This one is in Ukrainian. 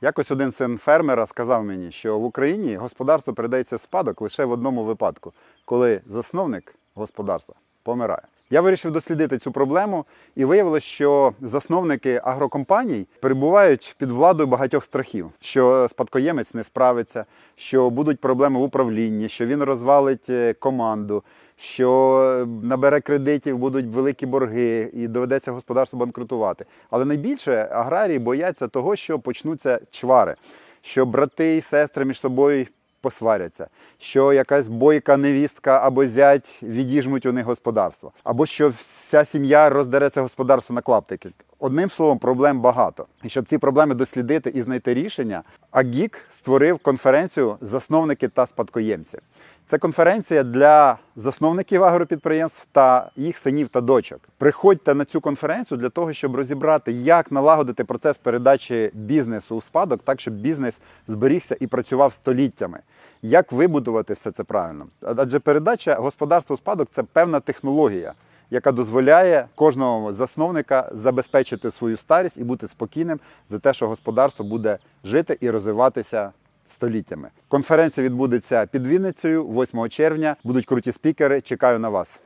Якось один син фермера сказав мені, що в Україні господарство передається спадок лише в одному випадку, коли засновник господарства помирає. Я вирішив дослідити цю проблему і виявилось, що засновники агрокомпаній перебувають під владою багатьох страхів, що спадкоємець не справиться, що будуть проблеми в управлінні, що він розвалить е, команду, що е, набере кредитів, будуть великі борги і доведеться господарство банкрутувати. Але найбільше аграрії бояться того, що почнуться чвари, що брати і сестри між собою посваряться, що якась бойка невістка або зять відіжмуть у них господарство, або що вся сім'я роздереться господарство на клаптики. Одним словом, проблем багато. І щоб ці проблеми дослідити і знайти рішення, АГІК створив конференцію засновники та спадкоємці. Це конференція для засновників агропідприємств та їх синів та дочок. Приходьте на цю конференцію для того, щоб розібрати, як налагодити процес передачі бізнесу у спадок, так щоб бізнес зберігся і працював століттями. Як вибудувати все це правильно? Адже передача господарства у спадок це певна технологія, яка дозволяє кожного засновника забезпечити свою старість і бути спокійним за те, що господарство буде жити і розвиватися століттями. Конференція відбудеться під Вінницею 8 червня. Будуть круті спікери. Чекаю на вас.